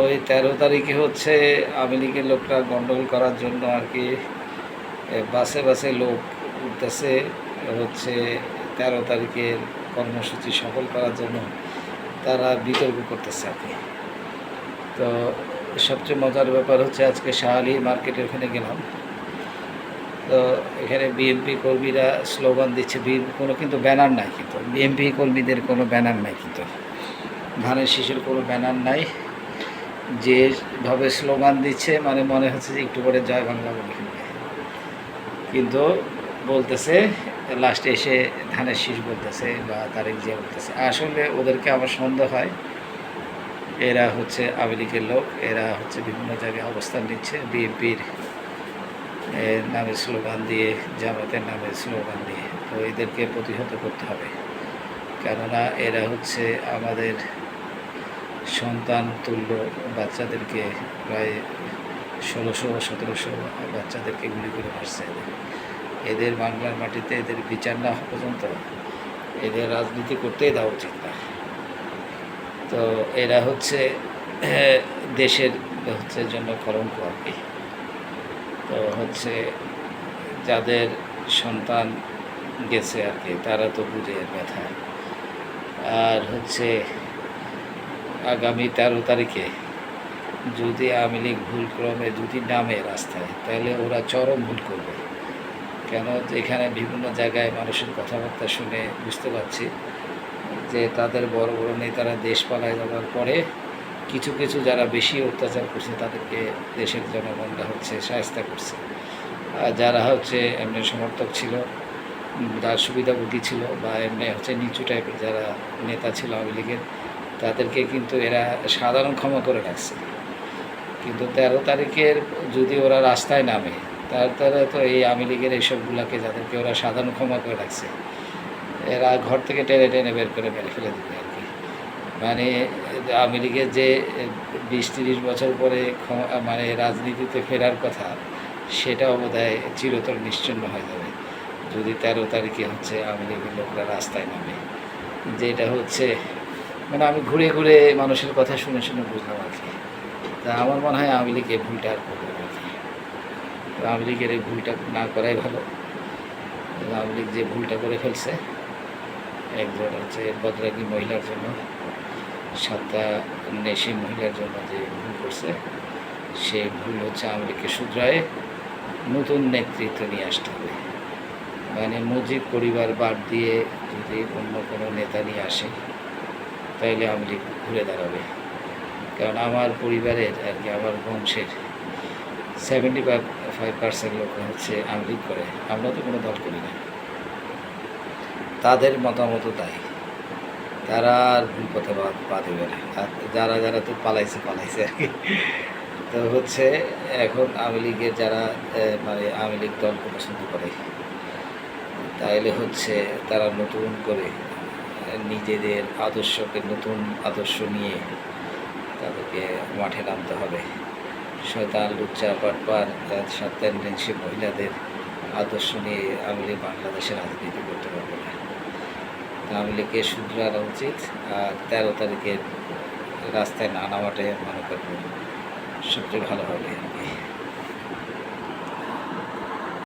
ওই তেরো তারিখে হচ্ছে আওয়ামী লীগের লোকরা গন্ডগোল করার জন্য আর কি বাসে বাসে লোক উঠতেছে হচ্ছে তেরো তারিখের কর্মসূচি সফল করার জন্য তারা বিতর্ক করতেছে আর কি। তো সবচেয়ে মজার ব্যাপার হচ্ছে আজকে শাহালি মার্কেটের ওখানে গেলাম। তো এখানে বিএনপি কর্মীরা স্লোগান দিচ্ছে কোনো কিন্তু ব্যানার নাই কিন্তু। বিএনপি কর্মীদের কোনো ব্যানার নাই কিন্তু। ধানের শিশুর কোনো ব্যানার নাই। যেভাবে স্লোগান দিচ্ছে মানে মনে হচ্ছে যে একটু পরে জয় বাংলা বলে কিন্তু বলতেছে লাস্টে এসে ধানের শীষ বলতেছে বা তারেক জিয়া বলতেছে। আসলে ওদেরকে আমার সন্দেহ হয়। এরা হচ্ছে আওয়ামী লীগের লোক, এরা হচ্ছে বিভিন্ন জায়গায় অবস্থান নিচ্ছে। বিএনপির এর নামে স্লোগান দিয়ে, জামাতের নামের স্লোগান দিয়ে। তো এদেরকে প্রতিহত করতে হবে। কেননা এরা হচ্ছে আমাদের সন্তান তুল্য বাচ্চাদেরকে প্রায় ষোলোশো, সতেরোশো বাচ্চাদেরকে গুলি করে মারছে এদের। বাংলার মাটিতে এদের বিচার না হওয়া পর্যন্ত এদের রাজনীতি করতেই দেওয়া উচিত না। তো এরা হচ্ছে, দেশের হচ্ছে জন্য কলঙ্ক আর কি। তো হচ্ছে যাদের সন্তান গেছে আর কি, তারা তো বুঝে ব্যথা। আর হচ্ছে আগামী তেরো তারিখে যদি আওয়ামী লীগ ভুল ক্রমে যদি নামে রাস্তায়, তাহলে ওরা চরম ভুল করবে। কেন? এখানে বিভিন্ন জায়গায় মানুষের কথাবার্তা শুনে বুঝতে পারছি যে তাদের বড় বড় নেতারা দেশ পালায় যাওয়ার পরে কিছু কিছু যারা বেশি অত্যাচার করছে, তাদেরকে দেশের জনগণরা হচ্ছে সাহায্য করছে। যারা হচ্ছে এমনি সমর্থক ছিল যার সুবিধাভোগী ছিল বা এমনি হচ্ছে নিচু টাইপের যারা নেতা ছিল আওয়ামী লীগের, তাদেরকে কিন্তু এরা সাধারণ ক্ষমা করে রাখছে। কিন্তু তেরো তারিখের যদি ওরা রাস্তায় নামে, তার তারা তো এই আওয়ামী লীগের এইসবগুলাকে যাদেরকে ওরা সাধারণ ক্ষমা করে রাখছে, এরা ঘর থেকে টেনে টেনে বের করে মেরে ফেলে দেবে মানে আওয়ামী লীগের যে বিশ তিরিশ বছর পরে মানে রাজনীতিতে ফেরার কথা, সেটাও বোধ হয় চিরতর নিশ্চিন্ন হয়ে যাবে। যদি তেরো তারিখে হচ্ছে আওয়ামী লীগের লোকরা রাস্তায় নামে যেটা হচ্ছে মানে আমি ঘুরে ঘুরে মানুষের কথা শুনে শুনে বুঝলাম আর কি। তা আমার মনে হয় আওয়ামী লীগ এই ভুলটা আর করবে না আওয়ামী লীগের এই ভুলটা না করাই ভালো। আওয়ামী লীগ যে ভুলটা করে ফেলছে একজন হচ্ছে বদরাগী মহিলার জন্য। সাতটা নেশি মহিলার জন্য যে ভুল করছে। সেই ভুল হচ্ছে লীগকে শুধরায় নতুন নেতৃত্ব নিয়ে আসতে হবে। মানে মুজিব পরিবার বাদ দিয়ে যদি অন্য কোনো নেতা নিয়ে আসে, তাহলে আওয়ামী লীগ ঘুরে দাঁড়াবে। কারণ আমার পরিবারের আর কি, আমার বংশের সেভেন্টি ফাইভ পার্সেন্ট লোক হচ্ছে আওয়ামী করে। আমরা তো কোনো দল করি না। তাদের মতামত তাই। তারা আর ভুল পথে পা- দেবে না। আর যারা যারা তো পালাইছে পালাইছে আর কি। তো হচ্ছে এখন আওয়ামী লীগের যারা মানে আওয়ামী লীগ দলকে পছন্দ করে, তাইলে হচ্ছে তারা নতুন করে নিজেদের আদর্শকে নতুন আদর্শ নিয়ে তাদেরকে মাঠে নামতে হবে। শয়তান, লুচ্চা পাটপার টেন্ডেন্সি মহিলাদের আদর্শ নিয়ে আওয়ামী লীগ বাংলাদেশের রাজনীতি করতে পারবে না। আওয়ামী লীগের শুধরানো উচিত, আর তেরো তারিখের রাস্তায় না নামাটাই মনে করব সবচেয়ে ভালো হবে আর